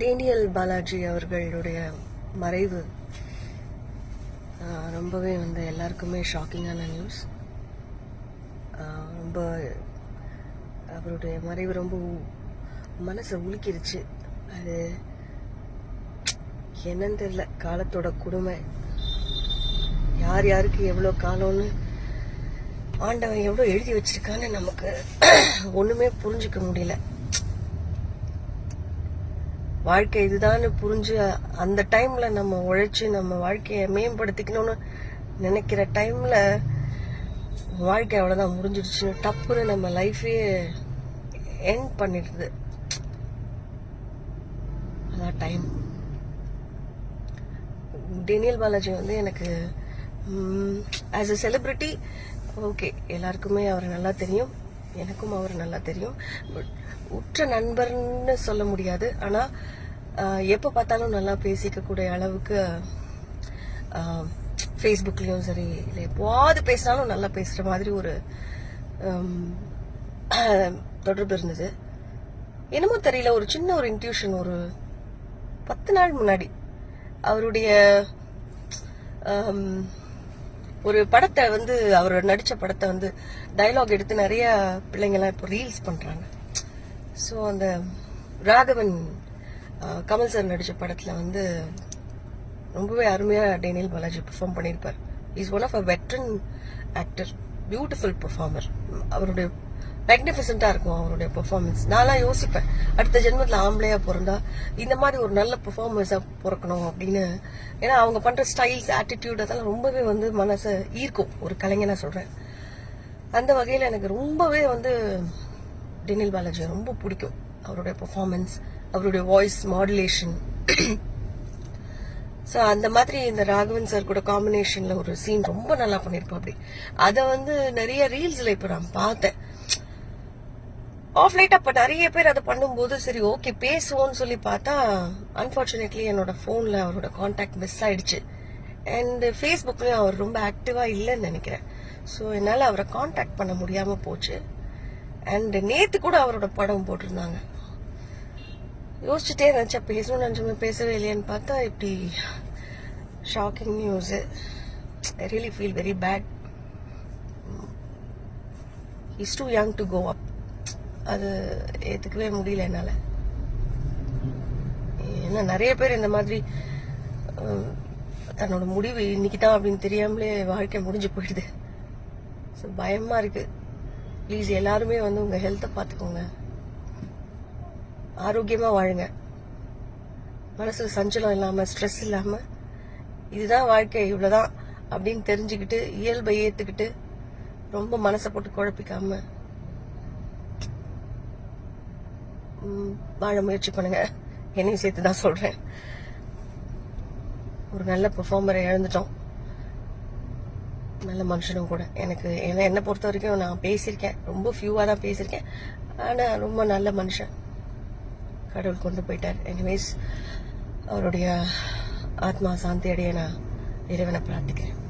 Daniel Balaji அவர்களுடைய மறைவு ரொம்பவே வந்து எல்லாருக்குமே ஷாக்கிங்கான நியூஸ். ரொம்ப அவருடைய மறைவு ரொம்ப மனசை உலுக்கிருச்சு. அது என்னன்னு தெரியல காலத்தோட கொடுமை. யார் யாருக்கு எவ்வளோ காலம்னு ஆண்டவன் எவ்வளோ எழுதி வச்சிருக்கான்னு நமக்கு ஒன்றுமே புரிஞ்சுக்க முடியல. வாழ்க்கை இதுதான்னு புரிஞ்சு அந்த டைம்ல நம்ம உழைச்சு நம்ம வாழ்க்கையை மேம்படுத்திக்கணும்னு நினைக்கிற டைம்ல வாழ்க்கை அவ்வளோதான் முடிஞ்சிடுச்சுன்னு டப்புன்னு நம்ம லைஃபையே என் பண்ணிடுது. அதான் டைம் டேனியல் பாலாஜி வந்து எனக்கு ஆஸ் அ செலிபிரிட்டி ஓகே எல்லாருக்குமே அவர் நல்லா தெரியும். எனக்கும் அவர் நல்லா தெரியும். பட் உற்ற நண்பர்னு சொல்ல முடியாது. ஆனால் எப்போ பார்த்தாலும் நல்லா பேசிக்கக்கூடிய அளவுக்கு ஃபேஸ்புக்லேயும் சரி இல்லை எப்போவாது பேசினாலும் நல்லா பேசுகிற மாதிரி ஒரு தொடர்பு இருந்தது. என்னமோ தெரியல ஒரு சின்ன ஒரு இன்ட்யூஷன் ஒரு பத்து நாள் முன்னாடி அவருடைய ஒரு படத்தை வந்து அவர் நடித்த படத்தை வந்து டைலாக் எடுத்து நிறைய பிள்ளைங்கள்லாம் இப்போ ரீல்ஸ் பண்ணுறாங்க ஸோ அந்த ராகவன் கமல் சார் நடித்த படத்தில் வந்து ரொம்பவே அருமையாக டேனியல் பாலாஜி பெர்ஃபார்ம் பண்ணியிருப்பார். Is one of a veteran actor beautiful performer அவருடைய மேக்னிஃபிசண்டா இருக்கும் அவருடைய பெர்ஃபார்மன்ஸ் நான்லாம் யோசிப்பேன். அடுத்த ஜென்மத்தில் ஆம்பளையாக பிறந்தா இந்த மாதிரி ஒரு நல்ல பெர்ஃபார்மன்ஸாக பிறக்கணும் அப்படின்னு. ஏன்னா அவங்க பண்ணுற ஸ்டைல்ஸ் ஆட்டிடியூட் அதெல்லாம் ரொம்பவே வந்து மனசை ஈர்க்கும். ஒரு கலைஞனாக சொல்கிறேன் அந்த வகையில் எனக்கு ரொம்பவே வந்து டெனில் பாலாஜி ரொம்ப பிடிக்கும். அவருடைய பெர்ஃபார்மன்ஸ் அவருடைய வாய்ஸ் மாடுலேஷன் ஸோ அந்த மாதிரி இந்த ராகவன் சார் கூட காம்பினேஷனில் ஒரு சீன் ரொம்ப நல்லா பண்ணியிருப்போம் அப்படி அதை வந்து நிறைய ரீல்ஸில் இப்போ நான் பார்த்தேன். ஆஃப் லைட்டாக அப்ப நிறைய பேர் அதை பண்ணும்போது சரி ஓகே பேசுவோம்னு சொல்லி பார்த்தா அன்பார்ச்சுனேட்லி என்னோட ஃபோனில் அவரோட காண்டாக்ட் மிஸ் ஆயிடுச்சு. அண்ட் ஃபேஸ்புக்லேயும் அவர் ரொம்ப ஆக்டிவாக இல்லைன்னு நினைக்கிறேன். ஸோ என்னால் அவரை காண்டாக்ட் பண்ண முடியாமல் போச்சு. அண்ட் நேற்று கூட அவரோட படம் போட்டிருந்தாங்க. யோசிச்சுட்டே நினைச்சேன் பேசணும்னு நினச்சோமே பேசவே இல்லையான்னு பார்த்தா இப்படி shocking news I really feel very bad is too young to go up அது ஏத்துக்கவே முடியல என்னால. ஏன்னா நிறைய பேர் இந்த மாதிரி தன்னோட முடிவு இன்னைக்கு தான் அப்படின்னு தெரியாமலே வாழ்க்கை முடிஞ்சு போயிடுது. ஸோ பயமா இருக்கு. ப்ளீஸ் எல்லாருமே வந்து உங்க ஹெல்த்தை பார்த்துக்கோங்க ஆரோக்கியமா வாழுங்க. மனசுல சஞ்சலம் இல்லாம ஸ்ட்ரெஸ் இல்லாம இதுதான் வாழ்க்கை இவ்வளவுதான் அப்படின்னு தெரிஞ்சுக்கிட்டு இயல்பை ஏத்துக்கிட்டு ரொம்ப மனசை போட்டு குழப்பிக்காம வாழ முயற்சி பண்ணுங்க. என்னையும் சேர்த்து தான் சொல்றேன். ஒரு நல்ல பெர்ஃபார்மரை இழந்துட்டோம். நல்ல மனுஷனும் கூட. எனக்கு என்ன என்னை பொறுத்த வரைக்கும் நான் பேசியிருக்கேன். ரொம்ப ஃபியூவாக தான் பேசியிருக்கேன். ஆனால் ரொம்ப நல்ல மனுஷன். கடவுள் கொண்டு போயிட்டார். எனிவேஸ் அவருடைய ஆத்மா சாந்தி அடைய நான் இறைவனை பிரார்த்திக்கிறேன்.